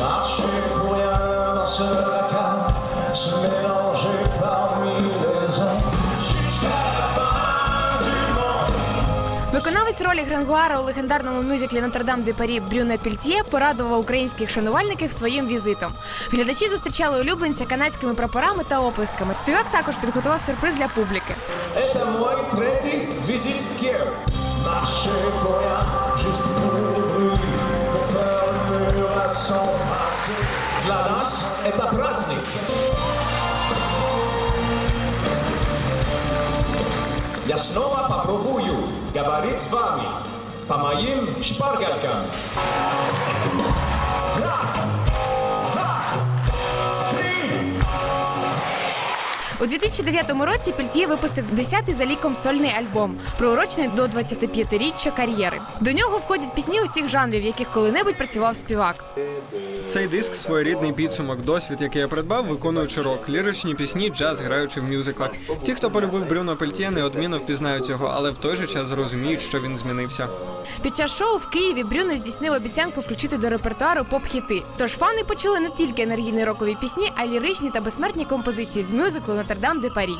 Наші поля, наша река, Шмел жива. Виконавець ролі грангуара у легендарному мюзиклі Нотрдам де Парі Брюне Пільтє порадував українських шанувальників своїм візитом. Глядачі зустрічали улюбленця канадськими прапорами та оплесками. Співак також підготував сюрприз для публіки. Це мій третій візит в Київ. Нас это праздник. Я снова попробую говорить с вами по моим шпаргалкам. У 2009 році Пільтє випустив 10-й за ліком сольний альбом, приурочений до 25-річчя кар'єри. До нього входять пісні усіх жанрів, в яких коли-небудь працював співак. Цей диск своєрідний підсумок, досвід, який я придбав, виконуючи рок, ліричні пісні, джаз, граючи в мюзиклах. Ті, хто полюбив Брюно Пельтє, неодмінно впізнають його, але в той же час зрозуміють, що він змінився. Під час шоу в Києві Брюно здійснив обіцянку включити до репертуару поп-хіти. Тож фани почули не тільки енергійні рокові пісні, а й ліричні та безсмертні композиції з мюзиклу Нотр-Дам де Парі.